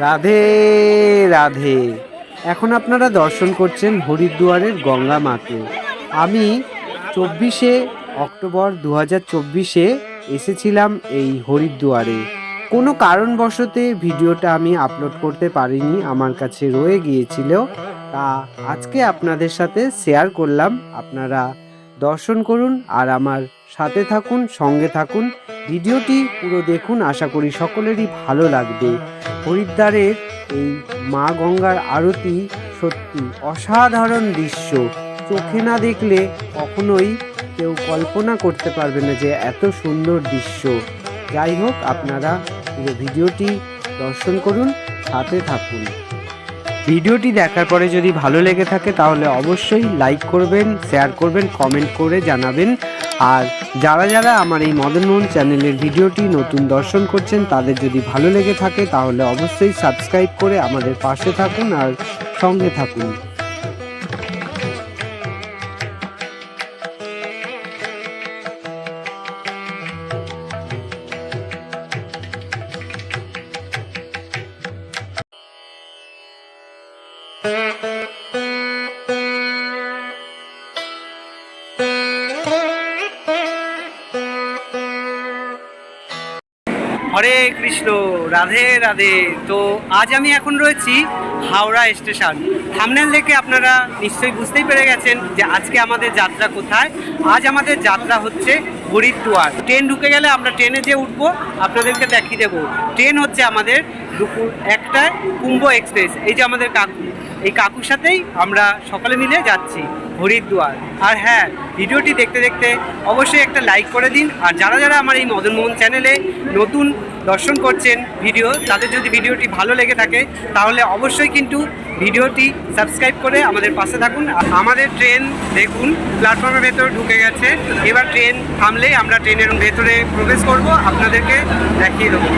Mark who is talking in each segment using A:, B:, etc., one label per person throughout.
A: রাধে রাধে। এখন আপনারা দর্শন করছেন হরিদ্বারের গঙ্গা মাকে। আমি চব্বিশে অক্টোবর দু হাজার চব্বিশে এসেছিলাম এই হরিদ্বারে। কোনো কারণবশতে ভিডিওটা আমি আপলোড করতে পারিনি, আমার কাছে রয়ে গিয়েছিল। তা আজকে আপনাদের সাথে শেয়ার করলাম। আপনারা দর্শন করুন আর আমার সাথে থাকুন, সঙ্গে থাকুন। ভিডিওটি পুরো দেখুন, আশা করি সকলেরই ভালো লাগবে। হরিদ্বারের এই মা গঙ্গার আরতি সত্যি অসাধারণ দৃশ্য। চোখে না দেখলে কখনোই কেউ কল্পনা করতে পারবে না যে এত সুন্দর দৃশ্য। যাই হোক, আপনারা পুরো ভিডিওটি দর্শন করুন, সাথে থাকুন। ভিডিওটি দেখার পরে যদি ভালো লেগে থাকে তাহলে অবশ্যই লাইক করবেন, শেয়ার করবেন, কমেন্ট করে জানাবেন। আর যারা যারা আমার এই মদন মোহন চ্যানেলের ভিডিওটি নতুন দর্শন করছেন, তাদের যদি ভালো লেগে থাকে তাহলে অবশ্যই সাবস্ক্রাইব করে আমাদের পাশে থাকুন আর সঙ্গে থাকুন। হরে কৃষ্ণ, রাধে রাধে। তো আজ আমি এখন রয়েছি হাওড়া স্টেশন। থামনেল দেখে আপনারা নিশ্চয়ই বুঝতেই পেরে গেছেন যে আজকে আমাদের যাত্রা কোথায়। আজ আমাদের যাত্রা হচ্ছে হরিদ্বার। ট্রেন ঢুকে গেলে আমরা ট্রেনে যে উঠবো, আপনাদেরকে দেখিয়ে দেবো। ট্রেন হচ্ছে আমাদের দুপুর একটায় কুম্ভ এক্সপ্রেস, এই যে আমাদের কাকু। এই কাকুর সাথেই আমরা সকলে মিলে যাচ্ছি। হরিদ্বার আর হ্যাঁ ভিডিওটি দেখতে দেখতে অবশ্যই একটা লাইক করে দিন। আর যারা যারা আমার এই মদনমোহন চ্যানেলে নতুন দর্শন করছেন ভিডিও তাদের যদি ভিডিওটি ভালো লেগে থাকে, তাহলে অবশ্যই কিন্তু ভিডিওটি সাবস্ক্রাইব করে আমাদের পাশে থাকুন। আমাদের ট্রেন দেখুন প্ল্যাটফর্মের ভেতরে ঢুকে গেছে। এবার ট্রেন থামলেই আমরা ট্রেনের ভেতরে প্রবেশ করব। আপনাদেরকে দেখিয়ে দেবো।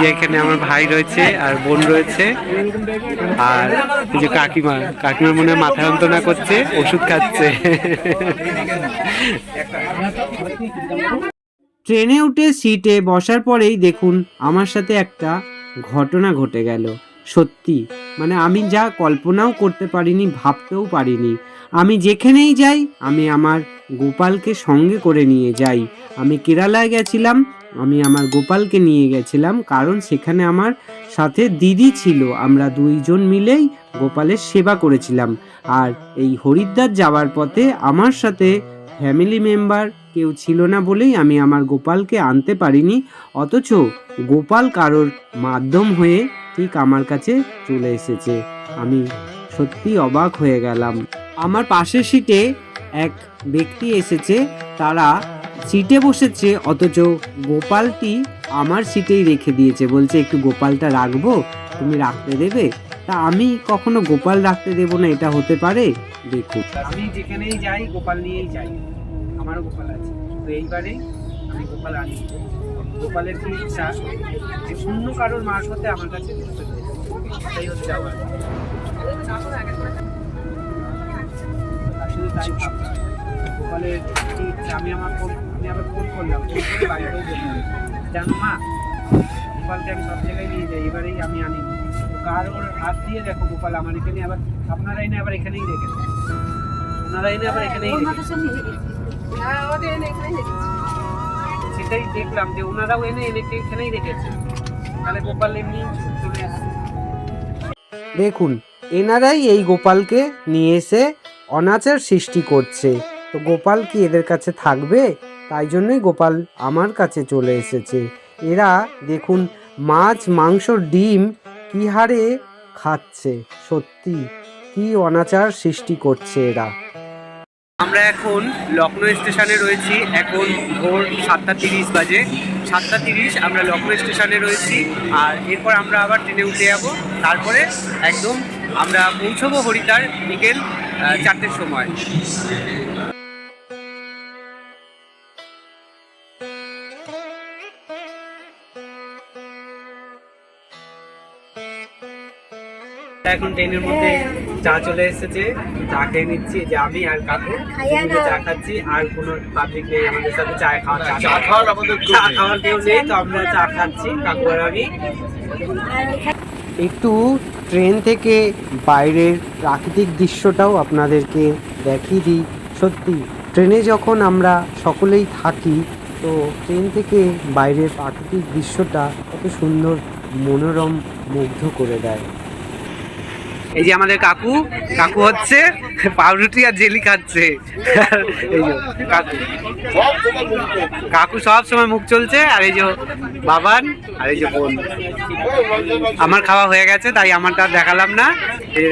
A: যে এখানে আমার ভাই রয়েছে আর বোন রয়েছে। আর এই যে কাকিমা, কাকিমার মনে মাথা যন্ত্রণা করছে, ওষুধ খাচ্ছে। ট্রেনে উঠে সিটে বসার পরেই দেখুন আমার সাথে একটা ঘটনা ঘটে গেল। সত্যি মানে আমি যা কল্পনাও করতে পারিনি, ভাবতেও পারিনি। আমি যেখানেই যাই, আমি আমার গোপালকে সঙ্গে করে নিয়ে যাই। আমি কেরালায় গেছিলাম আমি আমার গোপালকে নিয়ে গেছিলাম, কারণ সেখানে আমার সাথে দিদি ছিল। আমরা দুইজন মিলেই গোপালের সেবা করেছিলাম। আর এই হরিদ্বার যাওয়ার পথে আমার সাথে ফ্যামিলি মেম্বার কেউ ছিল না বলেই আমি আমার গোপালকে আনতে পারিনি। অথচ গোপাল কারোর মাধ্যম হয়ে ঠিক আমার কাছে চলে এসেছে। আমি সত্যি অবাক হয়ে গেলাম। আমার পাশের সিটে এক ব্যক্তি এসেছে। তারা সিটে বসেছে, অথচ গোপালটি আমার সিটেই রেখে দিয়েছে। বলছে, একটু গোপালটা রাখব? তুমি রাখতে দেবে? তা আমি কখনো গোপাল রাখতে দেবো না, এটা হতে পারে? দেখুন, আমি যেখানেই যাই, গোপাল নিয়েই যাই। আমারও গোপাল আছে। তো এইবারে আমি গোপাল আনি গোপালের কি ইচ্ছা? যে শূন্য কারোর মাস হতে আমার কাছে হচ্ছে আমার। গোপালের কি ইচ্ছা? আমি আমার আমি আবার ফোন করলাম বাড়িতেও মা, গোপালকে আমি সব জায়গায় নিয়ে যাই, এবারেই আমি আনি। কার ওর হাত দিয়ে দেখো গোপাল, আমার এখানে আবার আপনারা এনে আবার এখানেই রেখেছে ওনারা এনে আবার এখানেই সেটাই দেখলাম যে ওনারাও এনে এনে এখানেই রেখেছে। তাহলে গোপাল এমনি চলে দেখুন, এনারাই এই গোপালকে নিয়ে এসে অনাচার সৃষ্টি করছে। তো গোপাল কি এদের কাছে থাকবে? তাই জন্যই গোপাল আমার কাছে চলে এসেছে। এরা দেখুন, মাছ, মাংস, ডিম কি হারে খাচ্ছে, সত্যি কি অনাচার সৃষ্টি করছে এরা। আমরা এখন লখনৌ স্টেশনে রয়েছি, এখন ভোর সাতটা তিরিশ বাজে। সাতটা তিরিশ আমরা লখনৌ স্টেশনে রয়েছি, আর এরপর আমরা আবার ট্রেনে উঠে যাব। তারপরে একদম আমরা পৌঁছবো হরিদ্বার বিকেল চারটের সময়। এখন ট্রেনের মধ্যে চা চলে এসেছে চা খেয়ে নিচ্ছি যে আমি আর কাকু চা খাচ্ছি আর কোনো পাবলিক নেই আমাদের সাথে চা খাওয়া
B: চা খাওয়ার আমাদের
A: চা খাওয়ার কেউ নেই তো আমরা চা খাচ্ছি কাকু আর আমি। একটু ট্রেন থেকে বাইরের প্রাকৃতিক দৃশ্যটাও আপনাদেরকে দেখিয়ে দিই। সত্যি ট্রেনে যখন আমরা সকলেই থাকি তো ট্রেন থেকে বাইরের প্রাকৃতিক দৃশ্যটা কত সুন্দর মনোরম মুগ্ধ করে দেয়। এই যে আমাদের কাকু কাকু হচ্ছে পাউরুটি আর জেলি খাচ্ছে। এই যে কাকু।
B: সব সময় মুখ
A: কাকু সব সময় মুখ চলছে আর এই যে বাবান আর এই যে বোন। আমার খাওয়া হয়ে গেছে তাই আমারটা দেখালাম না। এই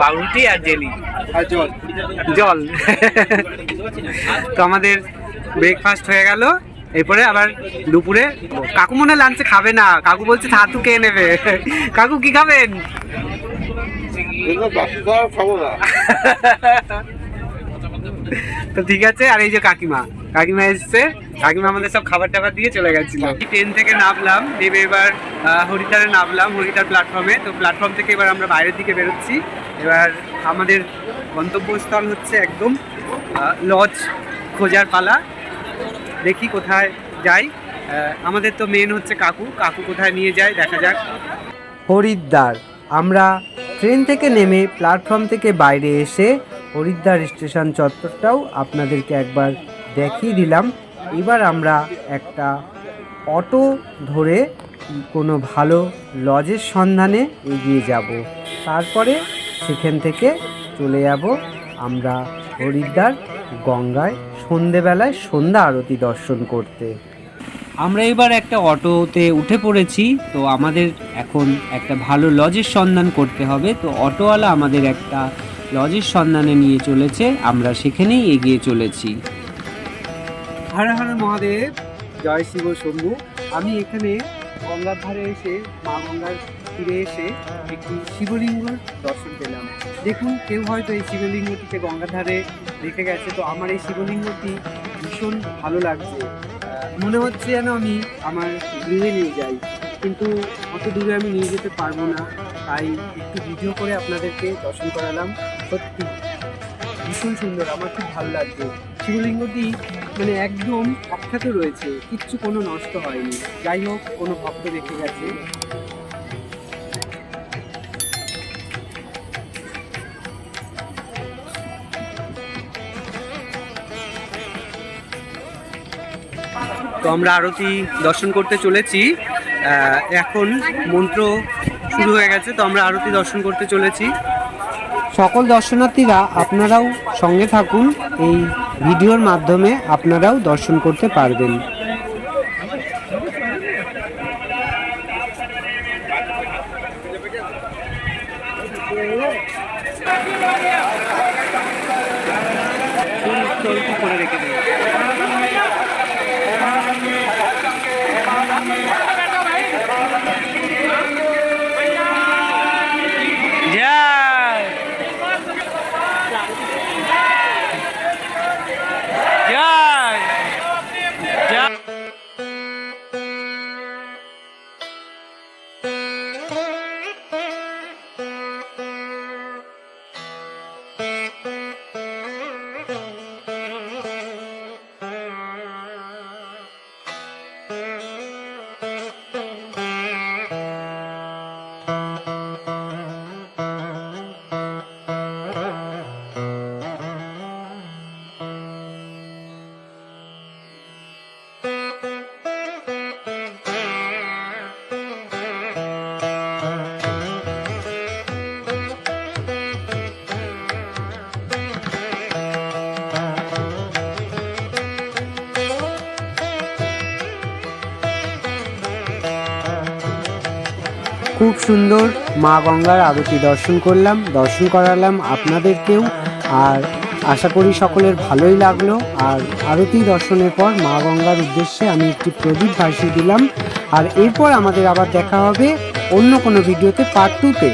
A: পাউরুটি আর জেলি।
B: আর জল।
A: জল। তো আমাদের ব্রেকফাস্ট হয়ে গেল। এরপরে আবার দুপুরে কাকু মনে হয় লাঞ্চে খাবে না। কাকু বলছে ছাতু খেয়ে নেবে। কাকু কি খাবেন
B: এগুলো বাসি খাওয়ার খাব না।
A: তো ঠিক আছে আর এই যে কাকিমা। কাকিমা এসছে। কাকিমা আমাদের সব খাবার টাবার দিয়ে চলে গেছিল। ট্রেন থেকে নামলাম নেমে এবার হরিদ্বারে নামলাম হরিদ্বার প্ল্যাটফর্মে তো প্ল্যাটফর্ম থেকে এবার আমরা বাইরের দিকে বেরোচ্ছি। এবার আমাদের গন্তব্যস্থল হচ্ছে একদম লজ খোঁজার পালা। দেখি কোথায় যাই। আমাদের তো মেন হচ্ছে কাকু। কাকু কোথায় নিয়ে যায় দেখা যাক। হরিদ্বার আমরা ট্রেন থেকে নেমে প্ল্যাটফর্ম থেকে বাইরে এসে হরিদ্বার স্টেশন চত্বরটাও আপনাদেরকে একবার দেখিয়ে দিলাম। এবার আমরা একটা অটো ধরে কোনো ভালো লজের সন্ধানে এগিয়ে যাব। তারপরে সেখান থেকে চলে যাব আমরা হরিদ্বার গঙ্গায় সন্ধেবেলায় সন্ধ্যা আরতি দর্শন করতে। আমরা এবার একটা অটোতে উঠে পড়েছি, তো আমাদের এখন একটা ভালো লজের সন্ধান করতে হবে। তো অটোওয়ালা আমাদের একটা লজের সন্ধানে নিয়ে চলেছে, আমরা সেখানেই এগিয়ে চলেছি। হর হর মহাদেব, জয় শিব শম্ভু। আমি এখানে গঙ্গার ধারে এসে, মা গঙ্গার ফিরে এসে একটি শিবলিঙ্গ দর্শন পেলাম। দেখুন, কেউ হয়তো এই শিবলিঙ্গটিকে গঙ্গার ধারে রেখে গেছে, তো আমার এই শিবলিঙ্গটি ভীষণ ভালো লাগছে। মনে হচ্ছে যেন আমি আমার গৃহে নিয়ে যাই, কিন্তু অত দূরে আমি নিয়ে যেতে পারব না। তাই একটু ভিডিও করে আপনাদেরকে দর্শন করালাম। সত্যি ভীষণ সুন্দর, আমার খুব ভালো লাগছে। শিবলিঙ্গটি মানে একদম অক্ষত রয়েছে, কিচ্ছু কোনো নষ্ট হয়নি। যাই হোক, কোনো ভক্ত দেখে গেছে। তো আমরা আরতি দর্শন করতে চলেছি। এখন মন্ত্র শুরু হয়ে গেছে, তো আমরা আরতি দর্শন করতে চলেছি। সকল দর্শনার্থীরা, আপনারাও সঙ্গে থাকুন, এই ভিডিওর মাধ্যমে আপনারাও দর্শন করতে পারবেন। খুব সুন্দর মা গঙ্গার আরতি দর্শন করলাম, দর্শন করালাম আপনাদেরকেও। আর আশা করি সকলের ভালোই লাগল। আর আরতি দর্শনের পর মা গঙ্গার উদ্দেশ্যে আমি একটি প্রদীপ ভাসিয়ে দিলাম। আর এরপর আমাদের আবার দেখা হবে অন্য কোনো ভিডিওতে পার্ট টুতে